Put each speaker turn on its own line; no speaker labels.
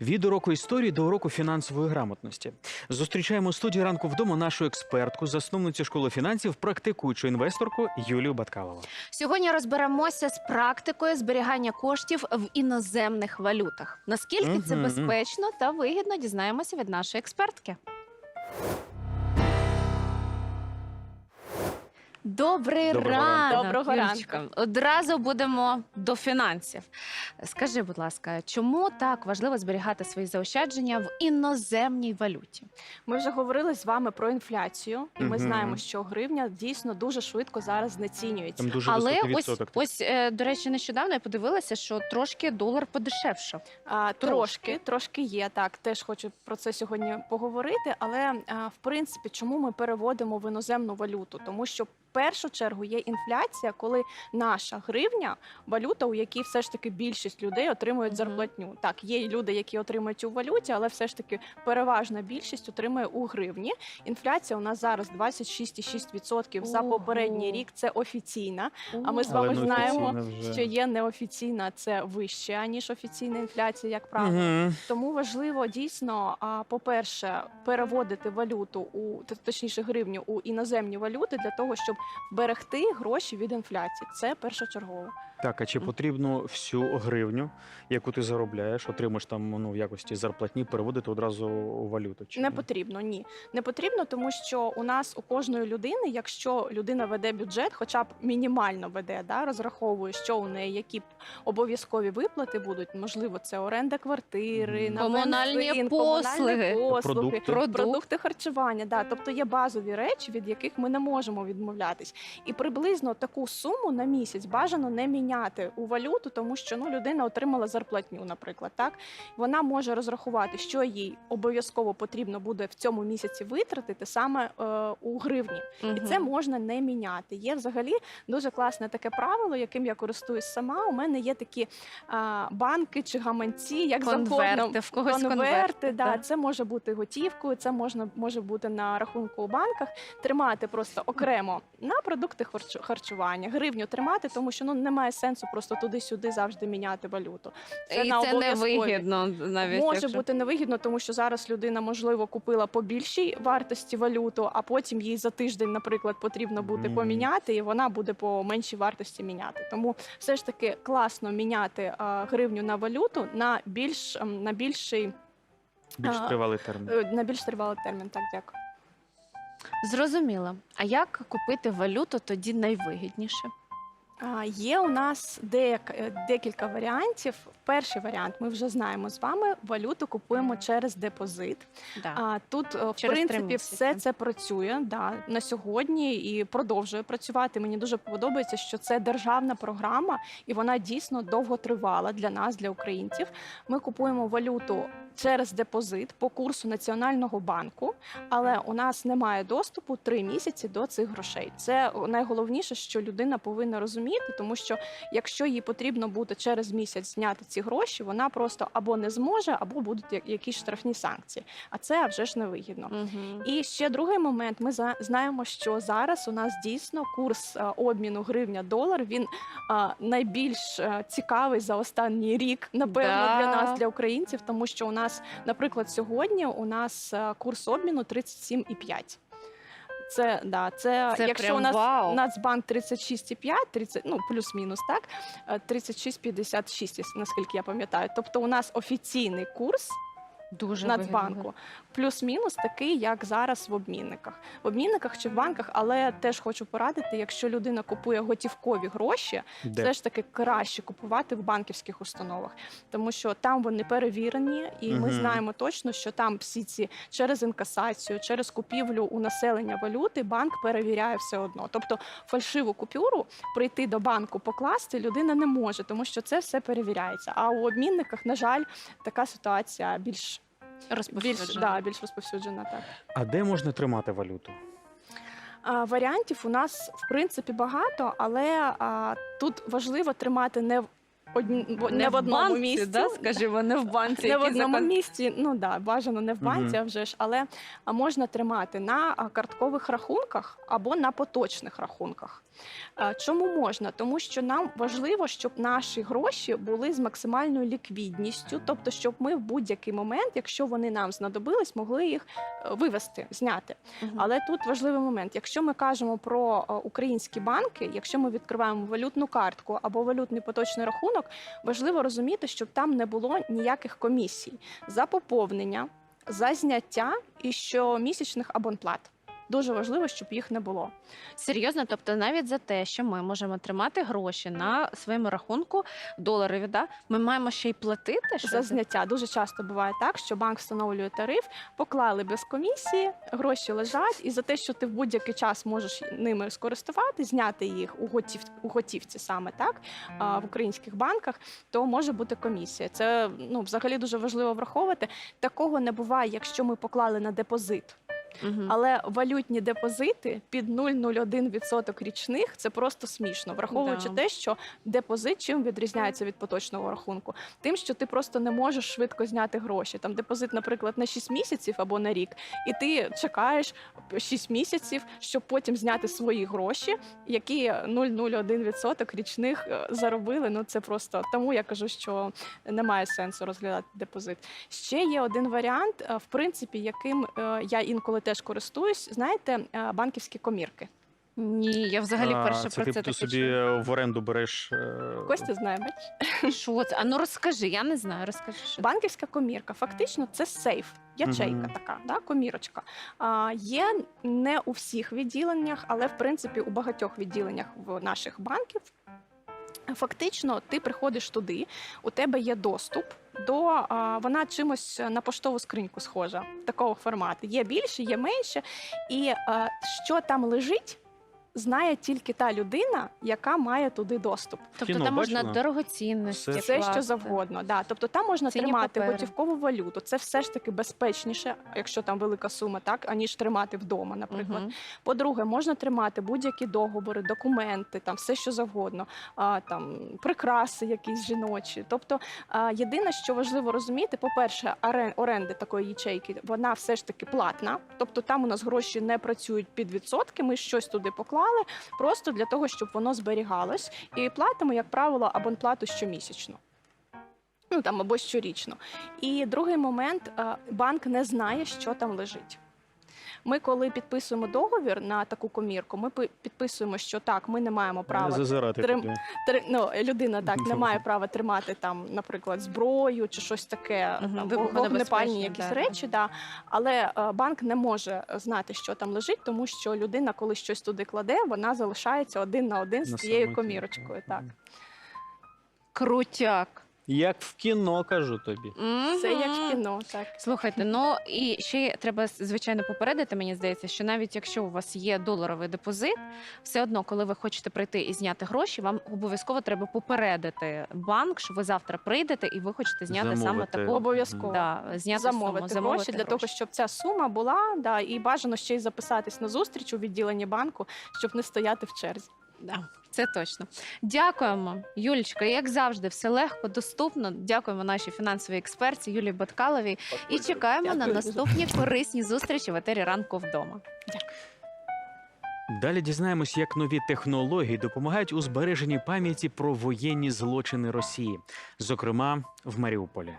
Від уроку історії до уроку фінансової грамотності. Зустрічаємо у студії ранку вдома нашу експертку, засновницю школи фінансів, практикуючу інвесторку Юлію Баткалову.
Сьогодні розберемося з практикою зберігання коштів в іноземних валютах. Наскільки це безпечно та вигідно, дізнаємося від нашої експертки. Добрий
Доброго
ранок.
Доброго
Юлічка. Одразу будемо до фінансів. Скажи, будь ласка, чому так важливо зберігати свої заощадження в іноземній валюті?
Ми вже говорили з вами про інфляцію, і ми
Мгм.
знаємо, що гривня дійсно дуже швидко зараз знецінюється.
Там дуже
Але
високий
ось,
відсоток.
ось е, до речі, нещодавно я подивилася, що трошки долар подешевшав.
А,
Трошки.
трошки, трошки є так. Теж хочу про це сьогодні поговорити. Але а, в принципі, чому ми переводимо в іноземну валюту? Тому що першу чергу є інфляція, коли наша гривня, валюта, у якій все ж таки більшість людей отримують зарплатню. Так, є і люди, які отримують у валюті, але все ж таки переважна більшість отримує у гривні. Інфляція у нас зараз 26,6% за попередній рік. Це офіційна. А ми з
Але
вами знаємо,
вже.
що є неофіційна, це вище ніж офіційна інфляція, як правило.
Мгм.
Тому важливо дійсно, а, по-перше, переводити валюту у точніше гривню у іноземні валюти для того, щоб берегти гроші від інфляції. Це першочергово.
Так, а чи потрібно всю гривню, яку ти заробляєш, отримаєш там ну, в якості зарплатні, переводити одразу у валюту? Чи
Не
ні?
потрібно, ні. Не потрібно, тому що у нас у кожної людини, якщо людина веде бюджет, хоча б мінімально веде, да, розраховує, що у неї які обов'язкові виплати будуть. Можливо, це оренда квартири, на
Комунальні
бензин,
послуги.
комунальні послуги,
Продукти.
Продукти харчування. Да, тобто є базові речі, від яких ми не можемо відмовлятись. І приблизно таку суму на місяць бажано не міняти у валюту, тому що ну людина отримала зарплатню, наприклад, так вона може розрахувати, що їй обов'язково потрібно буде в цьому місяці витратити саме е, у гривні, і це можна не міняти. Є взагалі дуже класне таке правило, яким я користуюсь сама. У мене є такі а, банки чи гаманці, як
конверти, в когось конверти.
Конверти, да,
да.
це може бути готівкою, це можна може бути на рахунку у банках. Тримати просто окремо на продукти харчування, гривню тримати, тому що ну немає сенсу просто туди-сюди завжди міняти валюту.
І
на
це не
обов'язкові.
вигідно навіть.
Може
якщо-
бути невигідно, тому що зараз людина можливо купила по більшій вартості валюту, а потім їй за тиждень, наприклад, потрібно буде поміняти, і вона буде по меншій вартості міняти. Тому все ж таки класно міняти а, гривню на валюту на більш ем, на більший
Більш тривалий термін.
е, на більш тривалий термін. Так, дякую.
Зрозуміло. А як купити валюту тоді найвигідніше?
Є у нас е, декілька варіантів. Перший варіант ми вже знаємо з вами. Валюту купуємо через депозит.
Да.
А тут е, в
Через
принципі все це працює да, на сьогодні і продовжує працювати. Мені дуже подобається, що це державна програма, і вона дійсно довго тривала для нас, для українців. Ми купуємо валюту через депозит по курсу Національного банку, але у нас немає доступу три місяці до цих грошей. Це найголовніше, що людина повинна розуміти, тому що якщо їй потрібно буде через місяць зняти ці гроші, вона просто або не зможе, або будуть якісь штрафні санкції. А це вже ж невигідно.
Мгм.
І ще другий момент. Ми знаємо, що зараз у нас дійсно курс е, обміну гривня-долар. Він е, найбільш е, цікавий за останній рік, напевно,
Да.
для нас, для українців, тому що у нас, наприклад, сьогодні у нас е, курс обміну 37,5. Це да, це,
Це
якщо
прям
у нас
вау.
Нацбанк 36,5, 30, ну плюс-мінус, так е, 36,56, наскільки я пам'ятаю. Тобто, у нас офіційний курс
Дуже
Нацбанку.
вигідно.
Плюс-мінус такий, як зараз в обмінниках. В обмінниках чи в банках, але теж хочу порадити, якщо людина купує готівкові гроші,
Де?
все ж таки краще купувати в банківських установах, тому що там вони перевірені, і ми знаємо точно, що там всі ці через інкасацію, через купівлю у населення валюти банк перевіряє все одно. Тобто фальшиву купюру прийти до банку покласти людина не може, тому що це все перевіряється. А у обмінниках, на жаль, така ситуація більш більш, да, більш розповсюджена. Так.
А де можна тримати валюту?
А, варіантів у нас в принципі багато, але а, тут важливо тримати не в одні, в- не, в одному
банці,
місці.
да? скажімо, не в банці.
Не в
який
одному
закон-
місці, ну да, бажано не в банці,
Мгм.
а вже ж, але а, можна тримати на а, карткових рахунках або на поточних рахунках. Чому можна? Тому що нам важливо, щоб наші гроші були з максимальною ліквідністю, тобто, щоб ми в будь-який момент, якщо вони нам знадобились, могли їх е, вивести, зняти.
Мгм.
Але тут важливий момент: якщо ми кажемо про е, українські банки, якщо ми відкриваємо валютну картку або валютний поточний рахунок, важливо розуміти, щоб там не було ніяких комісій за поповнення, за зняття і щомісячних абонплат. Дуже важливо, щоб їх не було.
Серйозно, тобто навіть за те, що ми можемо тримати гроші на своєму рахунку доларові, да? ми маємо ще й платити що
За зняття дуже часто буває так, що банк встановлює тариф, поклали без комісії, гроші лежать, і за те, що ти в будь-який час можеш ними скористувати, зняти їх у готів у готівці саме так в українських банках, то може бути комісія. Це ну взагалі дуже важливо враховувати. Такого не буває, якщо ми поклали на депозит.
Мгм.
Але валютні депозити під 0,01% річних це просто смішно, враховуючи
Да.
те, що депозит чим відрізняється від поточного рахунку, тим, що ти просто не можеш швидко зняти гроші. Там депозит, наприклад, на 6 місяців або на рік, і ти чекаєш 6 місяців, щоб потім зняти свої гроші, які 0,01% річних е, заробили. Ну це просто тому я кажу, що немає сенсу розглядати депозит. Ще є один варіант, е, в принципі, яким е, я інколи теж користуюсь. Знаєте, е, банківські комірки.
Ні, я взагалі
А,
вперше
це
про це
ти
таке
собі
чую.
в оренду береш. е,
Костя знає, бач?
Що це? А ну розкажи, я не знаю, розкажи. Що. це.
Банківська комірка. Фактично, це сейф, ячейка
Мгм.
така, да, комірочка. А, є не у всіх відділеннях, але в принципі у багатьох відділеннях в наших банків. Фактично, ти приходиш туди, у тебе є доступ до вона чимось на поштову скриньку схожа такого формату. Є більше, є менше. І що там лежить, знає тільки та людина, яка має туди доступ.
Тобто
Кіно
там можна
бачила?
дорогоцінності.
Все.
Все, що
класти.
завгодно. Да. Тобто там можна
Цінні
тримати
папери.
готівкову валюту. Це все ж таки безпечніше, якщо там велика сума, так аніж тримати вдома, наприклад.
Мгм.
По-друге, можна тримати будь-які договори, документи, там все, що завгодно, а, там прикраси, якісь жіночі. Тобто, а, єдине, що важливо розуміти, по-перше, орен- оренди такої ячейки, вона все ж таки платна. Тобто там у нас гроші не працюють під відсотки. Ми щось туди поклали, просто для того, щоб воно зберігалось. І платимо, як правило, абонплату щомісячно. Ну там або щорічно. І другий момент е, банк не знає, що там лежить. Ми, коли підписуємо договір на таку комірку, ми підписуємо, що так, ми не маємо
Не
права
зазирати
трим-
туди.
Тр- ну, людина так не має права тримати там, наприклад, зброю чи щось таке,
Мгм,
там, вогнепальні якісь
да.
речі. Да. Але е, банк не може знати, що там лежить, тому що людина, коли щось туди кладе, вона залишається один на один з
На
цією комірочкою. Так.
Крутяк.
Як в кіно, кажу тобі.
Це як в кіно. Так.
Слухайте, ну і ще треба звичайно попередити. Мені здається, що навіть якщо у вас є доларовий депозит, все одно, коли ви хочете прийти і зняти гроші, вам обов'язково треба попередити банк, що ви завтра прийдете і ви хочете зняти саме таку
Обов'язково.
да, зняти
замовити,
суму,
гроші для того, щоб ця сума була, да, і бажано ще й записатись на зустріч у відділенні банку, щоб не стояти в черзі.
Да, це точно. Дякуємо, Юлічка. Як завжди, все легко, доступно. Дякуємо нашій фінансовій експерті Юлії Баткаловій. І чекаємо на наступні корисні зустрічі в етері ранку вдома.
Далі дізнаємось, як нові технології допомагають у збереженні пам'яті про воєнні злочини Росії, зокрема в Маріуполі.